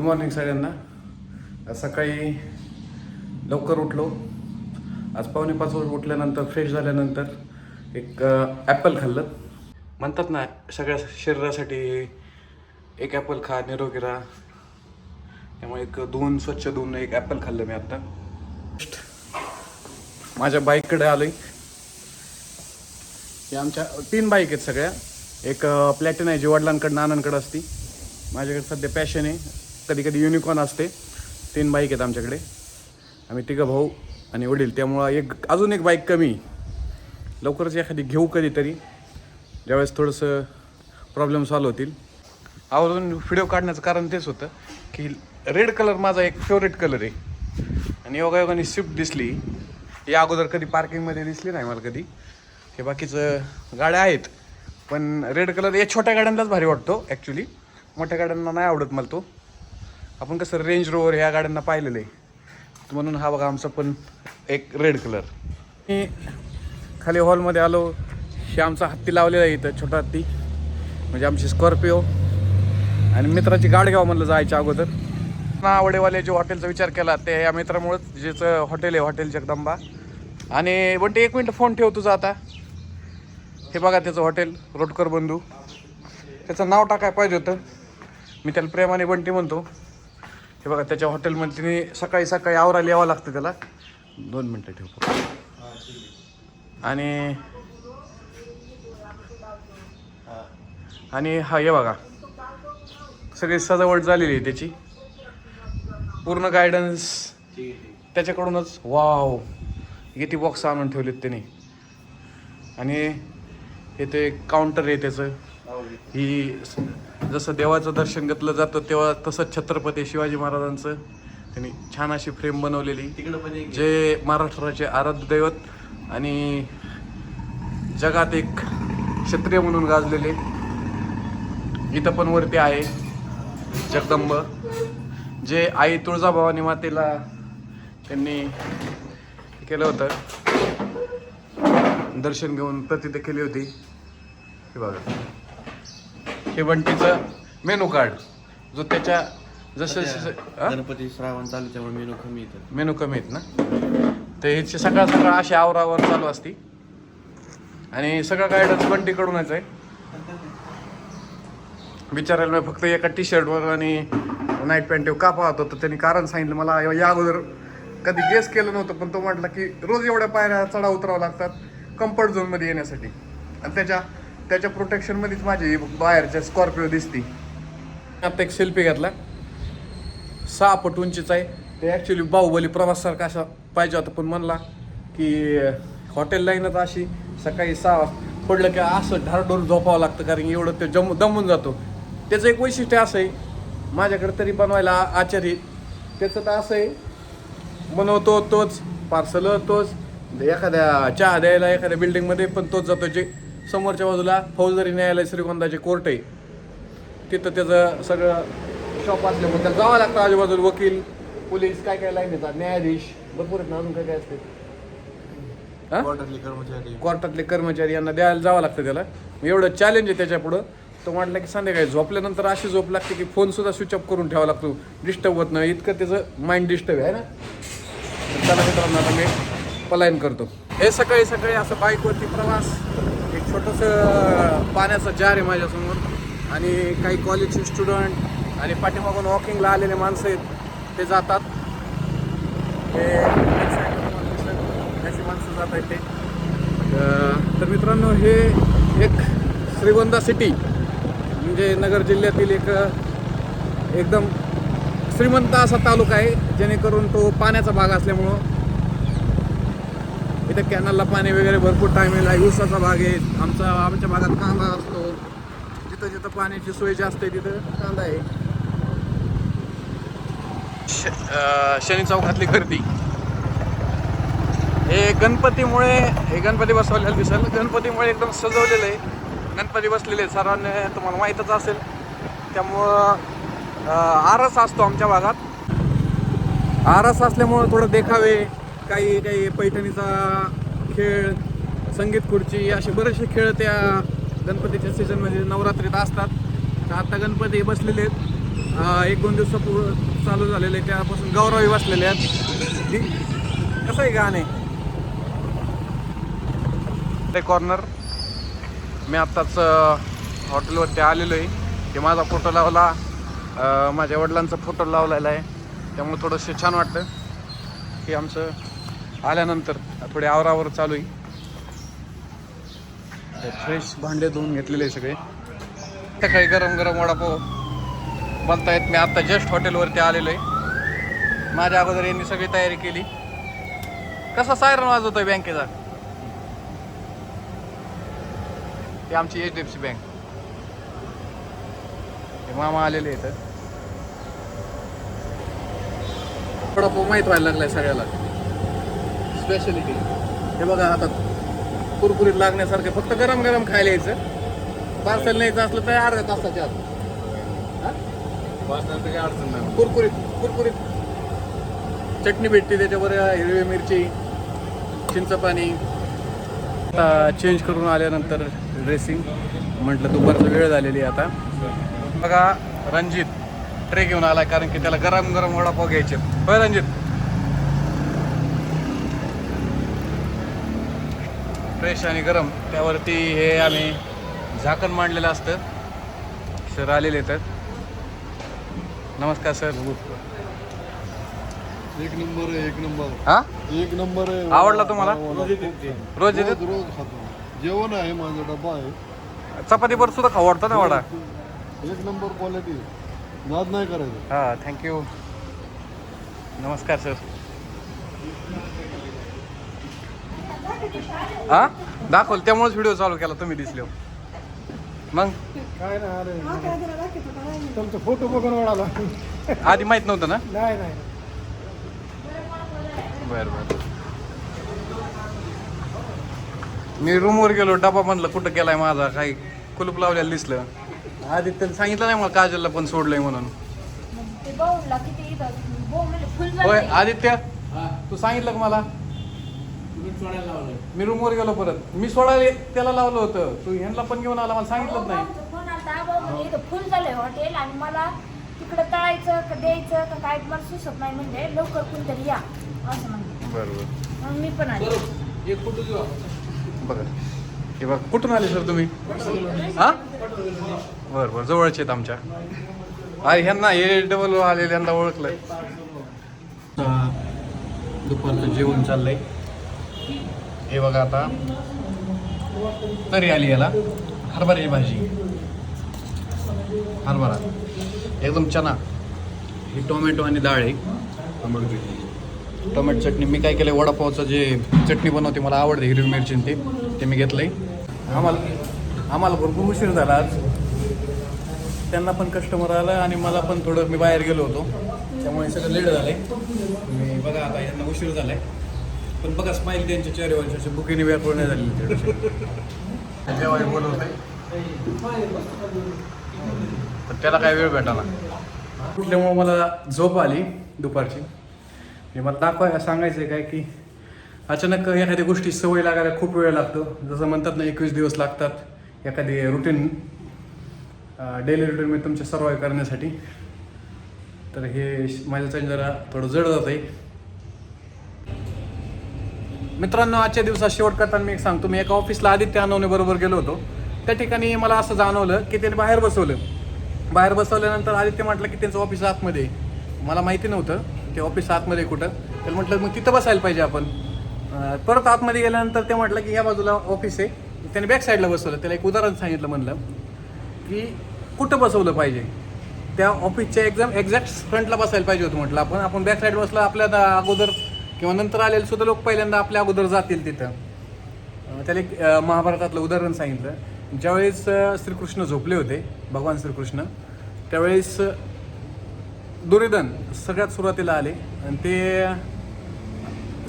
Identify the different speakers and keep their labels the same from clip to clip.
Speaker 1: Good morning सगळ्यांना. सकाळी लवकर उठलो. आज पावणे पाच वाजता उठल्यानंतर फ्रेश झाल्यानंतर एक ॲपल खाल्लं. म्हणतात ना सगळ्या शरीरासाठी एक ॲपल खा निरोगी राहा. त्यामुळे एक दोन स्वच्छ दोन एक ॲपल खाल्लं मी आत्ता माझ्या बाईककडे आलो आहे आमच्या तीन बाईक आहेत सगळ्या. एक प्लॅटिन आहे जी वडिलांकडनं नानांकडं असती. माझ्याकडे सध्या पॅशन आहे. कधी कधी युनिकॉर्न असते. तीन बाईक आहेत आमच्याकडे. आम्ही तिघं भाऊ आणि वडील. त्यामुळं एक अजून एक बाईक कमी. लवकरच एखादी घेऊ कधीतरी. ज्यावेळेस थोडंसं प्रॉब्लेम सॉल्व होतील. आवर्जून व्हिडिओ काढण्याचं कारण तेच होतं की रेड कलर माझा एक फेवरेट कलर आहे. आणि योगायोगाने स्विफ्ट दिसली. या अगोदर कधी पार्किंगमध्ये दिसली नाही मला कधी. हे बाकीचं गाड्या आहेत. पण रेड कलर या छोट्या गाड्यांनाच भारी वाटतो ॲक्च्युली मोठ्या गाड्यांना नाही आवडत मला तो. आपण कसं रेंज रोवर ह्या गाड्यांना पाहिलेलं आहे म्हणून हा बघा आमचा पण एक रेड कलर मी खाली हॉलमध्ये आलो. हे आमचा हत्ती लावलेला आहे इथं छोटा हत्ती. म्हणजे आमची स्कॉर्पिओ आणि मित्राची गाड घ्यावं म्हणलं जायच्या अगोदर. ना जे हॉटेलचा विचार केला ते या मित्रामुळंच ज्याचं हॉटेल आहे हॉटेल जगदंबा आणि पण ते एक मिनटं फोन ठेव तुझा आता. हे बघा त्याचं हॉटेल रोटकर बंधू. त्याचं नाव टाकाय पाहिजे होतं. मी त्याला प्रेमाने बंटी म्हणतो. हे बघा त्याच्या हॉटेलमध्ये तिने सकाळी सकाळी आवरायला यावं लागतं त्याला. दोन मिनटं ठेव आणि आणि हा हे बघा. सगळी सजावट झालेली आहे त्याची. पूर्ण गायडन्स त्याच्याकडूनच. वाव किती बॉक्स आणून ठेवलेत त्याने. आणि हे ते काउंटर आहे त्याचं. ही जसं देवाचं दर्शन घेतलं जातं तेव्हा तसंच छत्रपती शिवाजी महाराजांचं त्यांनी छान अशी फ्रेम बनवलेली. जे महाराष्ट्राचे आराध्य दैवत आणि जगात एक क्षत्रिय म्हणून गाजलेले. इथं पण वरती आहे जगदंब. जे आई तुळजाभवानी मातेला त्यांनी केलं होतं. दर्शन घेऊन प्रतिते केली होती. हे बघा. बंटीचं मेनू कार्ड जो त्याच्या जसं जसं?
Speaker 2: गणपती श्रावण चालू त्यामुळे मेनू कमी येतं.
Speaker 1: मेनू कमी आहेत ना? ते ह्याची सकाळ सकाळ अशी आवरावर चालू असती. आणि सगळं गायडन्स बंटीकडूनच आहे. विचारायला मी फक्त एका टी शर्टवर आणि नाईट पॅन्ट का पाहत होतं? त्यांनी कारण सांगितलं मला या अगोदर कधी गेस केलं नव्हतं पण तो म्हटला की रोज एवढ्या पायऱ्या चढा उतरावं लागतात कम्फर्ट झोनमध्ये येण्यासाठी. आणि त्याच्या त्याच्या प्रोटेक्शनमध्येच माझी बाहेरच्या स्कॉर्पिओ दिसती. आता एक सेल्फी घेतला. सहा फूट उंचीचा आहे. ते ॲक्च्युली बाहुबली प्रवासासारखा असा पाहिजे होता पण म्हणला की हॉटेल लाईनच अशी सकाळी सहा पडलं की असं ढारडोर झोपावं लागतं कारण की एवढं ते जम दमून जातो. त्याचं एक वैशिष्ट्य असं आहे माझ्याकडे तरी बनवायला आ- आचारी त्याचं तर असं आहे बनवतो तोच पार्सल तोच एखाद्या चहा द्यायला एखाद्या बिल्डिंगमध्ये पण तोच जातो. जे समोरच्या बाजूला फौजदारी न्यायालय श्रीगोंदाचे कोर्ट आहे. तिथं त्याचं सगळं शॉप असल्यामुळे त्याला जावं लागतं. आजूबाजूला वकील पोलीस काय काय लाईन येतात? न्यायाधीश भरपूर आहेत ना अजून काय काय असते?
Speaker 2: क्वार्टरली कर्मचारी.
Speaker 1: कोर्टातले कर्मचारी यांना द्यायला जावं लागतं त्याला. एवढं चॅलेंज आहे त्याच्यापुढं तो म्हटलं की संध्याकाळी झोपल्यानंतर अशी झोप लागते की फोन सुद्धा स्विच ऑफ करून ठेवावा लागतो. डिस्टर्ब होत नाही. इतकं त्याचं माइंड डिस्टर्ब आहे ना? तर चला मित्रांनो आता मी पलायन करतो. हे सकाळी सकाळी असं बाईकवरती प्रवास एक छोटंसं पाण्याचं जार आहे माझ्यासमोर. आणि काही कॉलेजचे स्टुडंट आणि पाठीमागून वॉकिंगला आलेले माणसं आहेत ते जातात. हे अशी माणसं जात आहेत ते. तर मित्रांनो हे एक श्रीगोंदा सिटी म्हणजे नगर जिल्ह्यातील एक एकदम श्रीमंत असा तालुका आहे जेणेकरून तो पाण्याचा भाग असल्यामुळं इथं कॅनलला पाणी वगैरे भरपूर टाईम आहे ऊसाचा भाग आहे. आमचा आमच्या भागात कांदा असतो. जिथं जिथं पाण्याची सोय जास्त आहे तिथं कांदा आहे. शनी चौकातली गर्दी. हे गणपतीमुळे हे गणपती बसवलेलं दिसेल. गणपतीमुळे एकदम सजवलेलं आहे. गणपती बसलेले आहेत. सर्वांनी तुम्हाला माहीतच असेल. त्यामुळं आरस असतो आमच्या भागात. आरस असल्यामुळं थोडं देखावे. काही काही पैठणीचा खेळ संगीत खुर्ची असे बरेचसे खेळ त्या गणपतीच्या सीझनमध्ये नवरात्रीत असतात. तर आता गणपती बसलेले आहेत. एक दोन दिवसापूर्व चालू झालेले आहे त्यापासून गौरवी बसलेले आहेत. कसं आहे गाणे? ते कॉर्नर मी आत्ताच हॉटेलवरती आलेलो आहे की माझा फोटो लावला. माझ्या वडिलांचा फोटो लावलेला आहे. त्यामुळे थोडंसं छान वाटतं. की आमचं आल्यानंतर थोडे आवरावर चालू आहे. फ्रेश भांडे धुवून घेतलेले आहे सगळे. सकाळी गरम गरम वडापाव बनतायत. मी आत्ता जस्ट हॉटेलवरती आलेलो आहे. माझ्या अगोदर यांनी सगळी तयारी केली. कसा सायरन वाजवतोय बँकेचा? ती आमची H D F C bank हे मामा आलेले आहेत. वडापाव माहीत व्हायला लागलाय सगळ्याला. स्पेशलिटी हे बघा आता कुरकुरीत लागण्यासारखं फक्त गरम गरम खायला यायचं. पार्सल न्यायचं असलं तर अर्ध्या तासाच्या आत.
Speaker 2: काही अडचण नाही
Speaker 1: कुरकुरीत कुरकुरीत. चटणी भेटते त्याच्यावर हिरवी मिरची चिंचपाणी आता चेंज करून आल्यानंतर ड्रेसिंग म्हटलं दुपारचं वेळ झालेली आहे आता. बघा रणजित ट्रे घेऊन आला कारण की त्याला गरम गरम वडापाव घ्यायचे. होय रणजित? फ्रेश आणि गरम त्यावरती हे आम्ही झाकण मांडलेलं असतं. सर आलेले तर नमस्कार सर.
Speaker 2: एक नंबर आहे एक नंबर.
Speaker 1: हा?
Speaker 2: एक नंबर आहे.
Speaker 1: आवडला तुम्हाला?
Speaker 2: रोज
Speaker 1: रोज येतात
Speaker 2: रोज खातो. जेवण आहे माझा डबा आहे.
Speaker 1: चपातीवर सुद्धा खाऊ वाटतं ना वडा?
Speaker 2: एक नंबर क्वालिटी नाद नाही करायचं.
Speaker 1: हा थँक्यू नमस्कार सर. हा? दाखवल त्यामुळेच व्हिडिओ चालू केला तुम्ही दिसले. मग?
Speaker 3: काय ना अरे. तुमचा फोटो बघून वळाला.
Speaker 1: आधी माहीत नव्हतं ना?
Speaker 3: नाही नाही.
Speaker 1: बर बर. मी रूमवर गेलो डबा म्हणलं कुठं गेलाय माझा? काही कुलूप लावलेलं दिसलं. आधी त्यांनी सांगितलं नाही मला काजलला पण सोडलंय म्हणून. होय. आदित्य? तू सांगितलं का मला? मी रूमवर गेलो परत. मी सोडायला त्याला लावलं होतं. तू ह्यांना पण घेऊन आला मला सांगितलंच नाही.
Speaker 4: फोन आलता इथं फुल झालंय हॉटेल आणि मला तिकडं तळायचं का द्यायचं का काय मला सुचत नाही म्हणजे लवकर कोणतरी या असं म्हणते.
Speaker 1: बरोबर.
Speaker 4: मग मी पण आले.
Speaker 1: बघा. हे बघ कुठून आले सर तुम्ही? हा? बरं बरं जवळचे आहेत आमच्या. अरे ह्यांना हे डबल आलेले यांना ओळखलंय. दुपारचं जेवण चाललंय. हे बघा आता. तरी आली याला. हरभऱ्याची भाजी. हरभरा. एकदम चना. ही टोमॅटो आणि डाळ आहे. टोमॅटो चटणी. मी काय केलं वडापावचं जे चटणी बनवते मला आवडते हिरवी मिरची ते. ते मी घेतलंय. आम्हाला आम्हाला भरपूर उशीर झाला आज. त्यांना पण कस्टमर आला आणि मला पण थोडं मी बाहेर गेलो होतो. त्यामुळे सगळं लेट झालंय. मी बघा आता यांना उशीर झालाय. पण बघा स्माईल त्यांच्या चेहऱ्यावर असे बुकिनी व्यापूळ नाही बोलवत पण त्याला काय वेळ भेटाला उठल्यामुळे मला झोप आली दुपारची. हे मला दाखवायला सांगायचं आहे काय की अचानक एखाद्या गोष्टी सवय लागायला खूप वेळ लागतो. जसं म्हणतात ना एकवीस दिवस लागतात एखादी रुटीन डेली रुटीन तुमच्या सर्वाईव्ह करण्यासाठी. तर हे माझ्यासाठी जरा थोडं जड जात आहे मित्रांनो आजच्या दिवसात शेवट करताना मी एक सांगतो. मी एका ऑफिसला आदित्य अनवणे बरोबर गेलो होतो. त्या ठिकाणी मला असं जाणवलं की त्याने बाहेर बसवलं. बाहेर बसवल्यानंतर आदित्य म्हटलं की त्यांचं ऑफिस आतमध्ये मला माहिती नव्हतं ते ऑफिस आतमध्ये कुठं. तर म्हटलं मग तिथं बसायला पाहिजे आपण. परत आतमध्ये गेल्यानंतर ते म्हटलं की या बाजूला ऑफिस आहे. त्याने बॅक साईडला बसवलं. त्याला एक उदाहरण सांगितलं म्हणलं की कुठं बसवलं पाहिजे? त्या ऑफिसच्या एक्झाम एक्झॅक्ट फ्रंटला बसायला पाहिजे होतं म्हटलं आपण. आपण बॅक साईड बसलं आपल्या अगोदर किंवा नंतर आलेले सुद्धा लोक पहिल्यांदा आपल्या अगोदर जातील तिथं. त्याला एक महाभारतातलं उदाहरण सांगितलं. ज्यावेळेस श्रीकृष्ण झोपले होते भगवान श्रीकृष्ण त्यावेळेस दुर्योधन सगळ्यात सुरुवातीला आले आणि ते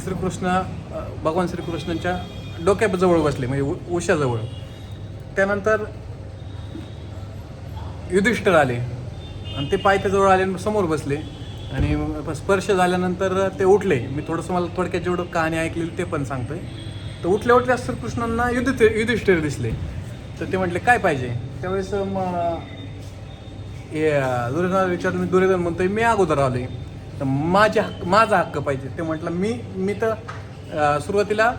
Speaker 1: श्रीकृष्ण भगवान श्रीकृष्णांच्या डोक्याजवळ बसले म्हणजे उ- उशाजवळ. त्यानंतर युधिष्ठिर आले आणि ते पायथ्याजवळ आले समोर बसले. आणि स्पर्श झाल्यानंतर ते उठले. मी थोडंसं मला थोडक्यात जेवढं कहाणी ऐकलेली ते पण सांगतोय. तर उठल्या उठल्या श्रीकृष्णांना युधिष्ठिर युधिष्ठिर दिसले. तर ते म्हटले काय पाहिजे? त्यावेळेस मग हे दुर्योधनाला विचारलं मी दुर्योधन म्हणतोय मी अगोदर आलोय. तर माझे हक्क माझा हक्क पाहिजे. ते म्हटलं मी मी तर सुरुवातीला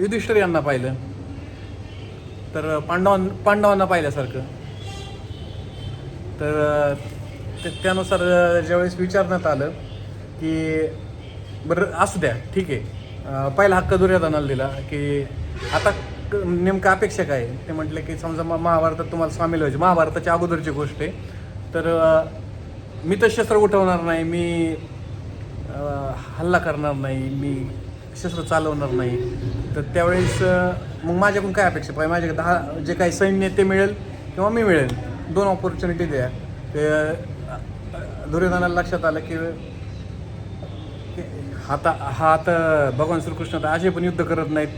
Speaker 1: युधिष्ठिर यांना पाहिलं. तर पांडवां पांडवांना पाहिल्यासारखं. तर त्यानुसार ज्यावेळेस विचारण्यात आलं की बरं असू द्या ठीक आहे. पहिला हक्क दुर्योधनाला दिला की आता नेमकं अपेक्षा काय आहे? ते म्हटलं की समजा म- महाभारतात तुम्हाला सामील व्हायचे. महाभारताच्या अगोदरची गोष्ट आहे. तर मी तर शस्त्र उठवणार नाही मी हल्ला करणार नाही मी शस्त्र चालवणार नाही. तर त्यावेळेस मग माझ्याकडून काय अपेक्षा? पाहिजे माझ्याकडे दहा जे काही सैन्य आहे ते मिळेल किंवा मी मिळेल? दोन ऑपॉर्च्युनिटी द्या. ते दुर्योधनाला लक्षात आलं की हाता आता हा आता भगवान श्रीकृष्ण तर असे पण युद्ध करत नाहीत.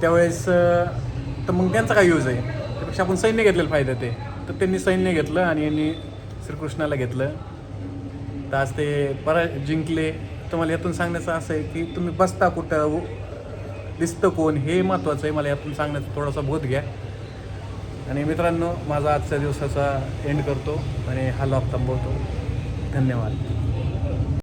Speaker 1: त्यावेळेस तर मग त्यांचा काय यूज आहे? त्यापेक्षा आपण सैन्य घेतलेलं फायदा ते. तर त्यांनी सैन्य घेतलं आणि यांनी श्रीकृष्णाला घेतलं. तर आज ते परा जिंकले. तुम्हाला यातून सांगण्याचं असं आहे की तुम्ही बसता कुठं? दिसतं कोण? हे महत्त्वाचं आहे. मला यातून सांगण्याचा थोडासा बोध घ्या. आणि मित्रांनो माझा आजच्या दिवसाचा एंड करतो आणि हा लॉक थांबवतो. धन्यवाद.